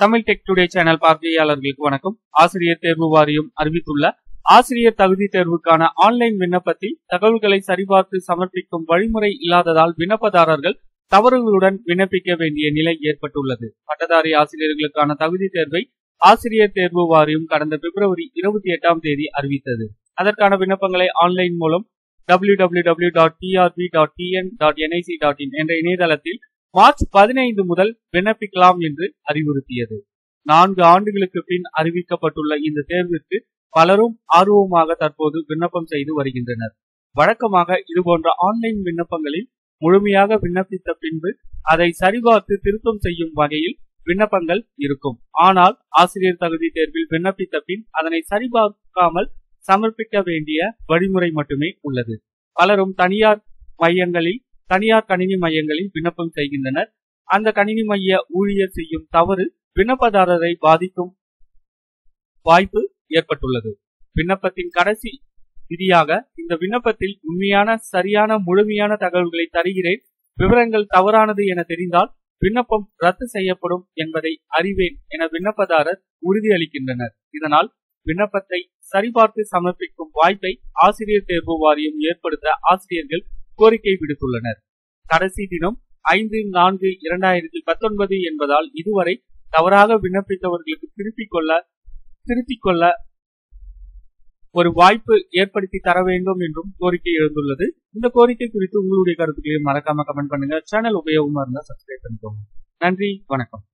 Tamil tech today channel பார்வையாளர்களுக்கு வணக்கம். ஆசிரியர் தேர்வு வாரியம் அறிவித்துள்ள ஆசிரியர் தகுதி தேர்வுக்கான ஆன்லைன் விண்ணப்பத்தில் தகவல்களை சரிபார்த்து சமர்ப்பிக்கும் வழிமுறை இல்லாததால் விண்ணப்பதாரர்கள் தவறுகளுடன் விண்ணப்பிக்க வேண்டிய நிலை ஏற்பட்டுள்ளது. பட்டதாரி ஆசிரியர்களுக்கான தகுதி தேர்வை ஆசிரியர் தேர்வு வாரியம் கடந்த பிப்ரவரி இருபத்தி எட்டாம் தேதி அறிவித்தது. அதற்கான விண்ணப்பங்களை ஆன்லைன் மூலம் W W W dot TRB dot TN dot NIC dot in என்ற இணையதளத்தில் மார்ச் பதினைந்து முதல் விண்ணப்பிக்கலாம் என்று அறிவுறுத்தியது. நான்கு ஆண்டுகளுக்கு பின் அறிவிக்கப்பட்டுள்ள இந்த தேர்விற்கு பலரும் ஆர்வமாக தற்போது விண்ணப்பம் செய்து வருகின்றனர். வழக்கமாக இதுபோன்ற ஆன்லைன் விண்ணப்பங்களில் முழுமையாக விண்ணப்பித்த பின்பு அதை சரிபார்த்து திருத்தம் செய்யும் வகையில் விண்ணப்பங்கள் இருக்கும். ஆனால் ஆசிரியர் தகுதி தேர்வில் விண்ணப்பித்த பின் அதனை சரிபார்க்காமல் சமர்ப்பிக்க வேண்டிய வழிமுறை மட்டுமே உள்ளது. பலரும் தனியார் மையங்களில் தனியார் கணினி மையங்களில் விண்ணப்பம் செய்கின்றனர். அந்த கணினி மைய ஊழியர் செய்யும் தவறு விண்ணப்பதாரரை பாதிக்கும் வாய்ப்பு ஏற்பட்டுள்ளது. விண்ணப்பத்தின் கடைசி விதியாக இந்த விண்ணப்பத்தில் உண்மையான சரியான முழுமையான தகவல்களை தருகிறேன். விவரங்கள் தவறானது என தெரிந்தால் விண்ணப்பம் ரத்து செய்யப்படும் என்பதை அறிவேன் என விண்ணப்பதாரர் உறுதியளிக்கின்றனர். இதனால் விண்ணப்பத்தை சரிபார்த்து சமர்ப்பிக்கும் வாய்ப்பை ஆசிரியர் தேர்வு வாரியம் ஏற்படுத்த ஆசிரியர்கள் கோரிக்கை விடுத்துள்ளனர். கடைசி தினம் ஐந்து நான்கு இரண்டாயிரத்தி பத்தொன்பது என்பதால் இதுவரை தவறாக விண்ணப்பித்தவர்களுக்கு திருப்பிக் கொள்ள திருத்திக் கொள்ள ஒரு வாய்ப்பு ஏற்படுத்தி தர வேண்டும் என்றும் கோரிக்கை எழுந்துள்ளது. இந்த கோரிக்கை குறித்து உங்களுடைய கருத்துக்களையும் மறக்காம கமெண்ட் பண்ணுங்க. சேனல் உபயோகமா இருந்தா சப்ஸ்கிரைப் பண்ணிக்கோங்க. நன்றி வணக்கம்.